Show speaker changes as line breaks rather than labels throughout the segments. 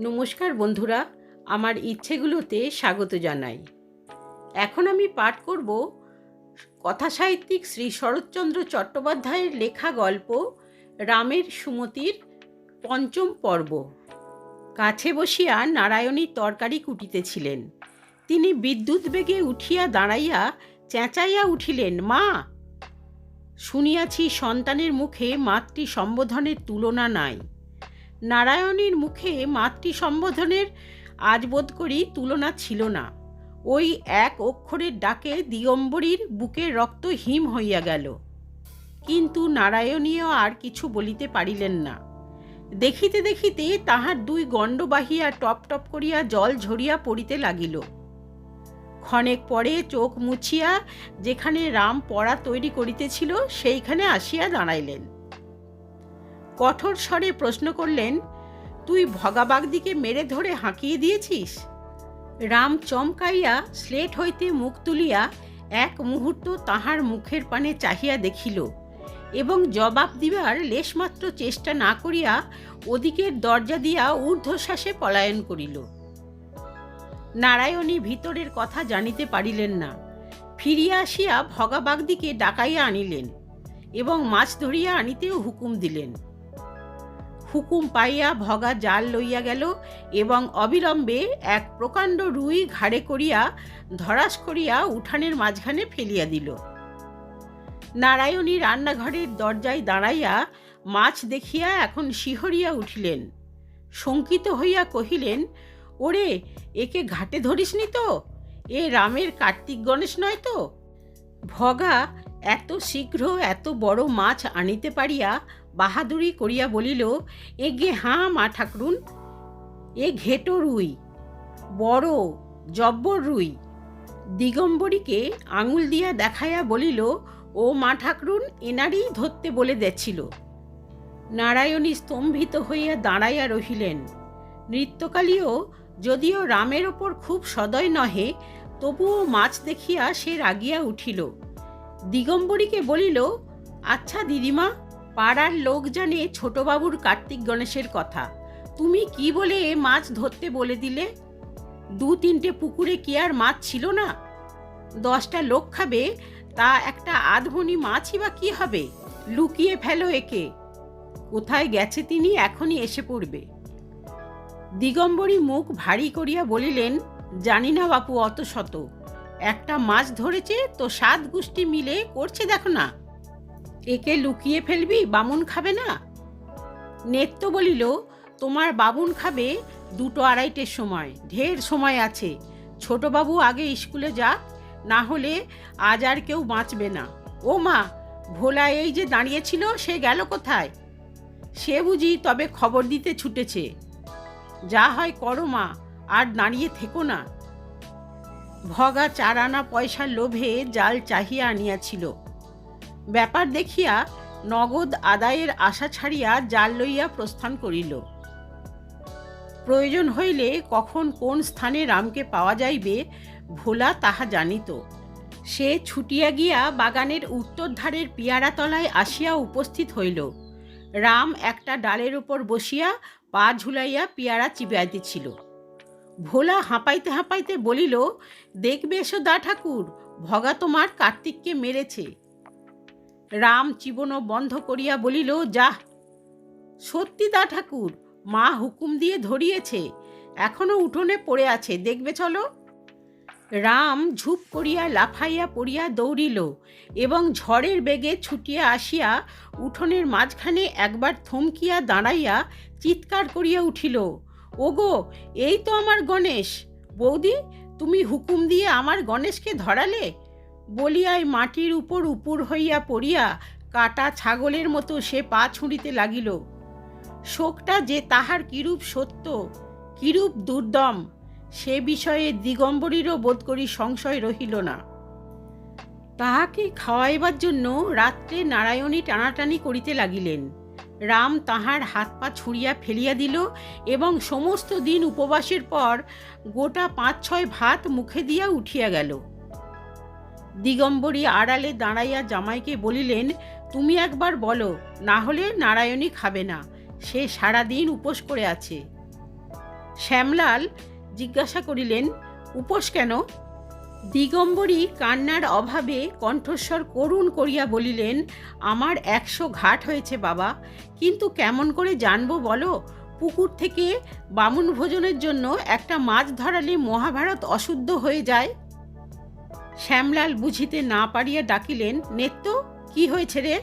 নমস্কার বন্ধুরা, আমার ইচ্ছেগুলোতে স্বাগত জানাই। এখন আমি পাঠ করব কথাসাহিত্যিক শ্রী শরৎচন্দ্র চট্টোপাধ্যায়ের লেখা গল্প রামের সুমতির পঞ্চম পর্ব। কাছে বসিয়া নারায়ণী তরকারি কুটিতেছিলেন। তিনি বিদ্যুৎ বেগে উঠিয়া দাঁড়াইয়া চেঁচাইয়া উঠিলেন, মা! শুনিয়াছি সন্তানের মুখে মাতৃ সম্বোধনের তুলনা নাই। নারায়ণীর মুখে মাতৃ সম্বোধনের আজ বোধ করি তুলনা ছিল না। ওই এক অক্ষরের ডাকে দিগম্বরীর বুকের রক্ত হিম হইয়া গেল। কিন্তু নারায়ণীও আর কিছু বলিতে পারিলেন না। দেখিতে দেখিতে তাহার দুই গণ্ড বাহিয়া টপ টপ করিয়া জল ঝরিয়া পড়িতে লাগিল। ক্ষণেক পরে চোখ মুছিয়া যেখানে রাম পড়া তৈরি করিতেছিল সেইখানে আসিয়া দাঁড়াইলেন। কঠোর স্বরে প্রশ্ন করলেন, তুই ভগাবাগদিকে মেরে ধরে হাঁকিয়ে দিয়েছিস? রাম চমকাইয়া স্লেট হইতে মুখ তুলিয়া এক মুহূর্ত তাহার মুখের পানে চাহিয়া দেখিল এবং জবাব দিবার লেশমাত্র চেষ্টা না করিয়া ওদিকের দরজা দিয়া ঊর্ধ্বশ্বাসে পলায়ন করিল। নারায়ণী ভিতরের কথা জানিতে পারিলেন না। ফিরিয়া আসিয়া ভগাবাগদিকে ডাকাইয়া আনিলেন এবং মাছ ধরিয়া আনিতেও হুকুম দিলেন। হুকুম পাইয়া ভগা জাল লইয়া গেল এবং অবিলম্বে এক প্রকাণ্ড রুই ঘাড়ে করিয়া ধরাস করিয়া উঠানের মাঝখানে ফেলিয়া দিল। নারায়ণী রান্নাঘরের দরজায় দাঁড়াইয়া মাছ দেখিয়া এখন শিহরিয়া উঠিলেন। শঙ্কিত হইয়া কহিলেন, ওরে, একে ঘাটে ধরিসনি তো? এ রামের কার্তিক গণেশ নয় তো? ভগা, এত শীঘ্র এত বড় মাছ আনিতে পারিয়া বাহাদুরি করিয়া বলিল এগে হাঁ মা ঠাকরুন, এ ঘেটো রুই, বড় জব্বর রুই। দিগম্বরীকে আঙুল দিয়া দেখাইয়া বলিল, ও মা ঠাকরুন, এনারই ধরতে বলে দেখছিল নারায়ণী স্তম্ভিত হইয়া দাঁড়াইয়া রহিলেন। নৃত্যকালীও যদিও রামের ওপর খুব সদয় নহে, তবুও মাছ দেখিয়া সে রাগিয়া উঠিল। দিগম্বরীকে বলিল আচ্ছা দিদিমা পাড়ার লোক জানে ছোটবাবুর কার্তিক গণেশের কথা। তুমি কি বলে মাছ ধরতে বলে দিলে? দু তিনটে পুকুরে কি আর মাছ ছিল না? দশটা লোক খাবে, তা একটা আধমনি মাছই বা কি হবে? লুকিয়ে ফেলো একে। কোথায় গেছে তিনি এখনই এসে পড়বে। দিগম্বরী মুখ ভারী করিয়া বলিলেন, জানি না বাপু, অত শত। একটা মাছ ধরেছে, তো সাত গোষ্ঠী মিলে করছে দেখো না। একে লুকিয়ে ফেলবি, বামুন খাবে না? নেত্য বলিল, তোমার বাবুন খাবে দুটো আড়াইটের সময়, ঢের সময় আছে। ছোটবাবু আগে স্কুলে যাক, না হলে আজ আর কেউ বাঁচবে না। ও মা, ভোলা এই যে দাঁড়িয়েছিল, সে গেল কোথায়? সে বুঝি তবে খবর দিতে ছুটেছে। যা হয় করো মা, আর দাঁড়িয়ে থেকো না। ভগা চার আনা পয়সার লোভে জাল চাহিয়া আনিয়াছিল। ব্যাপার দেখিয়া নগদ আদায়ের আশা ছাড়িয়া জাল লইয়া প্রস্থান করিল। প্রয়োজন হইলে কখন কোন স্থানে রামকে পাওয়া যাইবে ভোলা তাহা জানিত। সে ছুটিয়া গিয়া বাগানের উত্তর ধারের পিয়ারা তলায় আসিয়া উপস্থিত হইল। রাম একটা ডালের উপর বসিয়া পা ঝুলাইয়া পিয়ারা চিবাইতেছিল। ভোলা হাঁপাইতে হাঁপাইতে বলিল, দেখবে এসো দা ঠাকুর, ভগা তোমার কার্তিককে মেরেছে। রাম চিবনো বন্ধ করিয়া বলিল যাহ সত্যি দা ঠাকুর, মা হুকুম দিয়ে ধরিয়েছে, এখনও উঠোনে পড়ে আছে, দেখবে চলো? রাম ঝুপ করিয়া লাফাইয়া পড়িয়া দৌড়িল এবং ঝড়ের বেগে ছুটিয়া আসিয়া উঠোনের মাঝখানে একবার থমকিয়া দাঁড়াইয়া চিৎকার করিয়া উঠিল, ওগো, এই তো আমার গণেশ, বৌদি, তুমি হুকুম দিয়ে আমার গণেশকে ধরালে? বলিয়াই মাটির উপর উপুর হইয়া পড়িয়া কাটা ছাগলের মতো সে পা ছুঁড়িতে লাগিল। শোকটা যে তাহার কিরূপ সত্য, কিরূপ দুর্দম, সে বিষয়ে দিগম্বরীরও বোধ করি সংশয় রহিল না। তাহাকে খাওয়াইবার জন্য রাত্রে নারায়ণী টানাটানি করিতে লাগিলেন। রাম তাহার হাত পা ছুঁড়িয়া ফেলিয়া দিল এবং সমস্ত দিন উপবাসের পর গোটা পাঁচ ছয় ভাত মুখে দিয়া উঠিয়া গেল। দিগম্বরী আড়ালে দাঁড়াইয়া জামাইকে বলিলেন, তুমি একবার বলো, না হলে নারায়ণী খাবে না। সে সারাদিন উপোস করে আছে। শ্যামলাল জিজ্ঞাসা করিলেন, উপোস কেন? দিগম্বরী কান্নার অভাবে কণ্ঠস্বর করুণ করিয়া বলিলেন, আমার একশো ঘাট হয়েছে বাবা, কিন্তু কেমন করে জানব বলো? পুকুর থেকে বামুন ভোজনের জন্য একটা মাছ ধরালে মহাভারত অশুদ্ধ হয়ে যায়। শ্যামলাল বুঝিতে না পারিয়া ডাকিলেন, নেত্য, কি হয়েছে রে?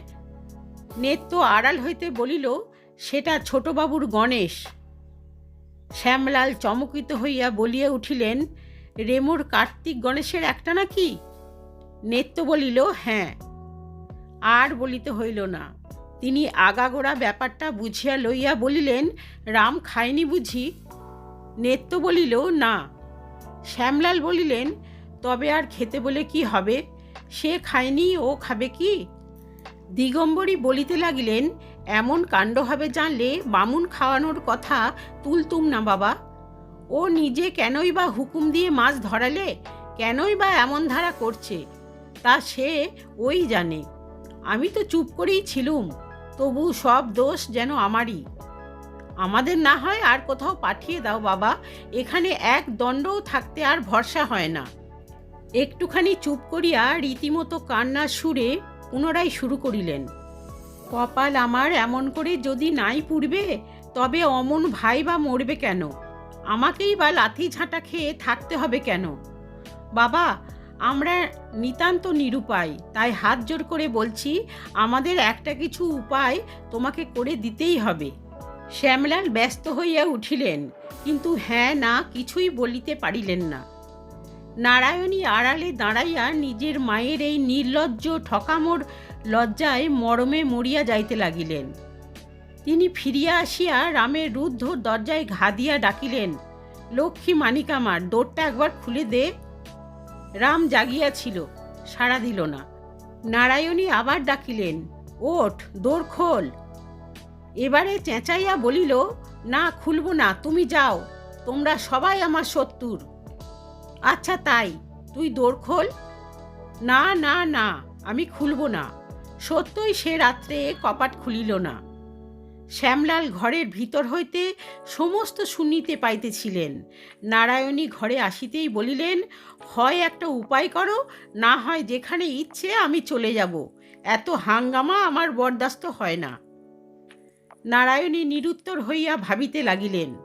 নেত্য আড়াল হইতে বলিল, সেটা ছোটবাবুর গণেশ। শ্যামলাল চমকিত হইয়া বলিয়া উঠিলেন, রেমোর কার্তিক গণেশের একটা নাকি? নেত্য বলিল হ্যাঁ। আর বলিতে হইল না। তিনি আগাগোড়া ব্যাপারটা বুঝিয়া লইয়া বলিলেন, রাম খায়নি বুঝি? নেত্য বলিল, না। শ্যামলাল বলিলেন তবে আর খেতে বলে কি হবে? সে খায়নি, ও খাবে কি? দিগম্বরী বলিতে লাগিলেন, এমন কাণ্ড হবে জানলে বামুন খাওয়ানোর কথা তুলতুম না বাবা। ও নিজে কেনই বা হুকুম দিয়ে মাছ ধরালে, কেনই বা এমন ধারা করছে, তা সে ওই জানে। আমি তো চুপ করেই ছিলুম, তবু সব দোষ যেন আমারই। আমাদের না হয় আর কোথাও পাঠিয়ে দাও বাবা, এখানে এক দণ্ডও থাকতে আর ভরসা হয় না। একটুখানি চুপ করিয়া রীতিমতো কান্না সুরে পুনরায় শুরু করিলেন। কপাল আমার এমন করে যদি নাই পুড়বে, তবে অমন ভাই বা মরবে কেন? আমাকেই বা লাথি ঝাঁটা খেয়ে থাকতে হবে কেন? বাবা, আমরা নিতান্ত নিরুপায়, তাই হাত জোর করে বলছি, আমাদের একটা কিছু উপায় তোমাকে করে দিতেই হবে। শ্যামলাল ব্যস্ত হইয়া উঠিলেন, কিন্তু হ্যাঁ না কিছুই বলিতে পারিলেন না। নারায়ণী আড়ালে দাঁড়াইয়া নিজের মায়ের এই নির্লজ্জ ঠকামোর লজ্জায় মরমে মরিয়া যাইতে লাগিলেন। তিনি ফিরিয়া আসিয়া রামের রুদ্ধ দরজায় ঘা দিয়া ডাকিলেন, লক্ষ্মী মানিক আমার দৌড়টা একবার খুলে দে। রাম জাগিয়াছিল, সাড়া দিল না। নারায়ণী আবার ডাকিলেন, ওঠ দৌড় খোল। এবারে চেঁচাইয়া বলিল, না, খুলব না, তুমি যাও, তোমরা সবাই আমার শত্রুর। আচ্ছা তাই। তুই দৌড় খোল। না না না, আমি খুলব না। সত্যই সে রাত্রে কপাট খুলিল না। শ্যামলাল ঘরের ভিতর হইতে সমস্ত শুনিতে পাইতেছিলেন। নারায়ণী ঘরে আসিতেই বলিলেন, হয় একটা উপায় করো, না হয় যেখানে ইচ্ছে আমি চলে যাব। এত হাঙ্গামা আমার বরদাস্ত হয় না। নারায়ণী নিরুত্তর হইয়া ভাবিতে লাগিলেন।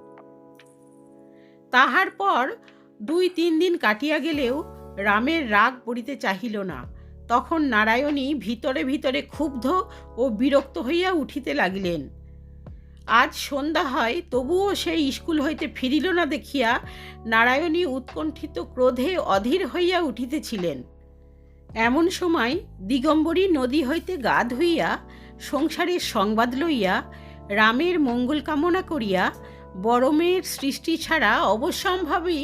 তাহার পর দুই তিন দিন কাটিয়া গেলেও রামের রাগ পড়িতে চাহিল না। তখন নারায়ণী ভিতরে ভিতরে ক্ষুব্ধ ও বিরক্ত হইয়া উঠিতে লাগিলেন। আজ সন্ধ্যা হয়, তবুও সেই স্কুল হইতে ফিরিল না দেখিয়া নারায়ণী উৎকণ্ঠিত ক্রোধে অধীর হইয়া উঠিতেছিলেন। এমন সময় দিগম্বরী নদী হইতে গা ধুইয়া সংসারের সংবাদ লইয়া রামের মঙ্গল কামনা করিয়া বড় মেয়ের সৃষ্টি ছাড়া অবশ্যম্ভাবী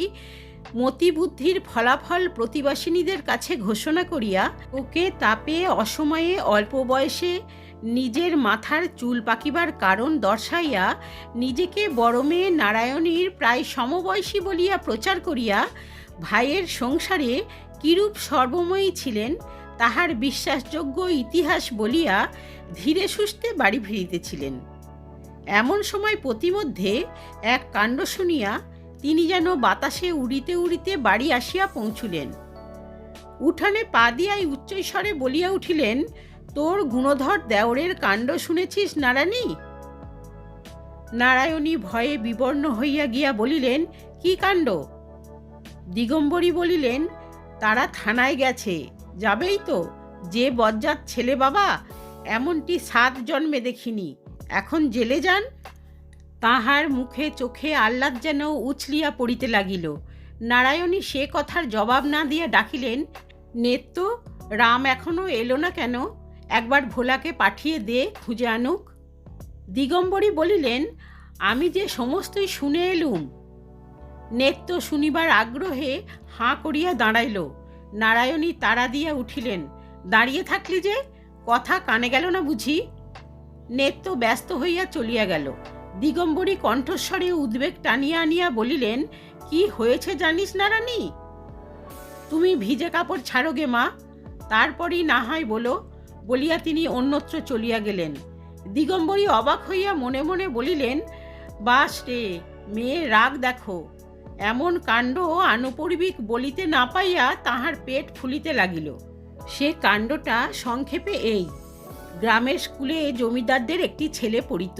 মতিবুদ্ধির ফলাফল প্রতিবাসিনীদের কাছে ঘোষণা করিয়া ওকে তাপে, অসময়ে, অল্প বয়সে নিজের মাথার চুল পাকিবার কারণ দর্শাইয়া নিজেকে বড় মেয়ে নারায়ণীর প্রায় সমবয়সী বলিয়া প্রচার করিয়া ভাইয়ের সংসারে কিরূপ সর্বময়ী ছিলেন, তাহার বিশ্বাসযোগ্য ইতিহাস বলিয়া ধীরে সুস্থে বাড়ি ফিরিতেছিলেন। এমন সময় প্রতিমধ্যে এক কাণ্ড শুনিয়া তিনি যেন বাতাসে উড়িতে উড়িতে বাড়ি আসিয়া পৌঁছুলেন। উঠানে পা দিয়াই উচ্চৈস্বরে বলিয়া উঠিলেন, তোর গুণধর দেওরের কাণ্ড শুনেছিস নারায়ণী? নারায়ণী ভয়ে বিবর্ণ হইয়া গিয়া বলিলেন, কি কাণ্ড? দিগম্বরী বলিলেন, তারা থানায় গেছে, যাবেই তো। যে বজ্জাত ছেলে বাবা, এমনটি সাত জন্মে দেখিনি। এখন জেলে যান তাহার মুখে চোখে আহ্লাদ যেন উছলিয়া পড়িতে লাগিল। নারায়ণী সে কথার জবাব না দিয়া ডাকিলেন নেত্য রাম এখনও এলো না কেন? একবার ভোলাকে পাঠিয়ে দে, খুঁজে আনুক। দিগম্বরী বলিলেন, আমি যে সমস্তই শুনে এলুম। নেত্য শুনিবার আগ্রহে হাঁ করিয়া দাঁড়াইল। নারায়ণী তাড়া দিয়া উঠিলেন, দাঁড়িয়ে থাকলি যে, কথা কানে গেল না বুঝি? নেত্য ব্যস্ত হইয়া চলিয়া গেল। দিগম্বরী কণ্ঠস্বরে উদ্বেগ টানিয়া আনিয়া বলিলেন, কি হয়েছে জানিস না রানী তুমি ভিজে কাপড় ছাড়ো গে মা। তারপরই না হয় বলো, বলিয়া তিনি অন্যত্র চলিয়া গেলেন। দিগম্বরী অবাক হইয়া মনে মনে বলিলেন, বাস রে, মেয়ে রাগ দেখো। এমন কাণ্ড আনুপরিবিক বলিতে না পাইয়া তাহার পেট ফুলিতে লাগিল। সে কাণ্ডটা সংক্ষেপে এই। গ্রামের স্কুলে জমিদারদের একটি ছেলে পড়িত।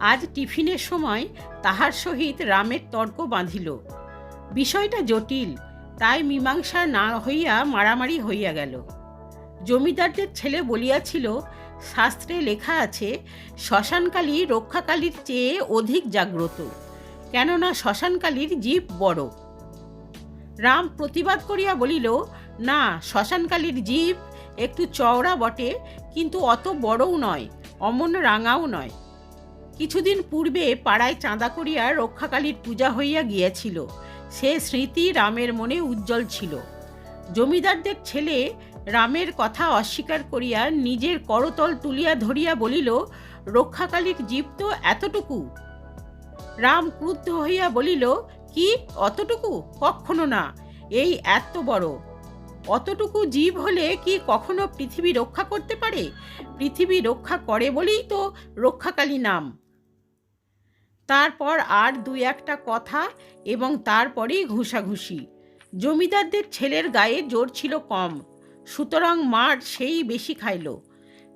আজ টিফিনের সময় তাহার সহিত রামের তর্ক বাঁধিল। বিষয়টা জটিল, তাই মীমাংসা না হইয়া মারামারি হইয়া গেল। জমিদারদের ছেলে বলিয়াছিল, শাস্ত্রে লেখা আছে, শ্মশানকালী রক্ষাকালীর চেয়ে অধিক জাগ্রত, কেননা শ্মশানকালীর জীব বড়। রাম প্রতিবাদ করিয়া বলিল, না, শ্মশানকালীর জীব একটু চওড়া বটে, কিন্তু অত বড়ও নয়, অমন রাঙাও নয়। কিছুদিন পূর্বে পাড়ায় চাঁদা করিয়া রক্ষাকালীর পূজা হইয়া গিয়াছিল। সে স্মৃতি রামের মনে উজ্জ্বল ছিল। জমিদারদের ছেলে রামের কথা অস্বীকার করিয়া নিজের করতল তুলিয়া ধরিয়া বলিল, রক্ষাকালীর জীব তো এতটুকু। রাম ক্রুদ্ধ হইয়া বলিল, কি, অতটুকু? কখনো না। এই এত বড়। অতটুকু জীব হলে কি কখনো পৃথিবী রক্ষা করতে পারে? পৃথিবী রক্ষা করে বলেই তো রক্ষাকালী নাম। তারপর আর দুই একটা কথা এবং তারপরেই ঘুষাঘুষি। জমিদারদের ছেলের গায়ে জোর ছিল কম, সুতরাং মার সেই বেশি খাইল।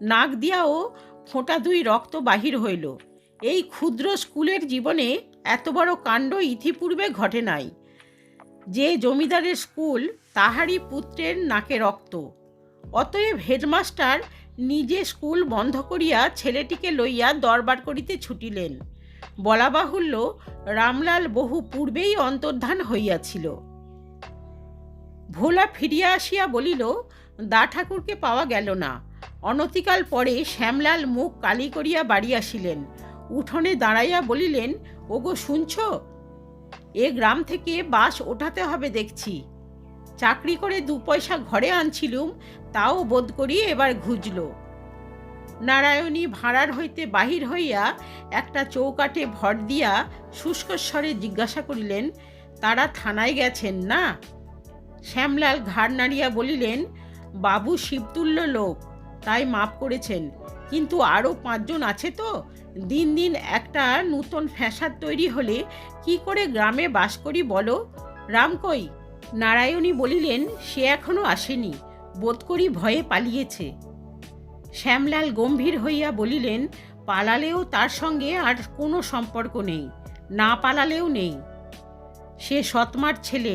নাক দিয়াও ফোঁটা দুই রক্ত বাহির হইল। এই ক্ষুদ্র স্কুলের জীবনে এত বড় কাণ্ড ইতিপূর্বে ঘটে নাই। যে জমিদারের স্কুল, তাহারই পুত্রের নাকে রক্ত। অতএব হেডমাস্টার নিজে স্কুল বন্ধ করিয়া ছেলেটিকে লইয়া দরবার করিতে ছুটিলেন। বলা বাহুল্য রামলাল বহু পূর্বেই অন্তর্ধান হইয়াছিল। ভোলা ফিরিয়া আসিয়া বলিল, দা ঠাকুরকে পাওয়া গেল না। অনতিকাল পরে শ্যামলাল মুখ কালি করিয়া বাড়ি আসিলেন। উঠোনে দাঁড়াইয়া বলিলেন, ওগো, শুনছ? এ গ্রাম থেকে বাস ওঠাতে হবে দেখছি। চাকরি করে দু পয়সা ঘরে আনছিলুম, তাও বোধ করি এবার ঘুজল। নারায়ণী ভাড়ার হইতে বাহির হইয়া একটা চৌকাঠে ভর দিয়া শুষ্কস্বরে জিজ্ঞাসা করিলেন, তারা থানায় গেছেন না? শ্যামলাল ঘাড় নাড়িয়া বলিলেন, বাবু শিবতুল্য লোক, তাই মাপ করেছেন। কিন্তু আরও পাঁচজন আছে তো, দিন দিন একটা নূতন ফ্যাসাদ তৈরি হলে কি করে গ্রামে বাস করি বলো? রাম কই? নারায়ণী বলিলেন, সে এখনও আসেনি, বোধ করি ভয়ে পালিয়েছে। শ্যামলাল গম্ভীর হইয়া বলিলেন, পালালেও তার সঙ্গে আর কোনো সম্পর্ক নেই, না পালালেও নেই। সে সৎমার ছেলে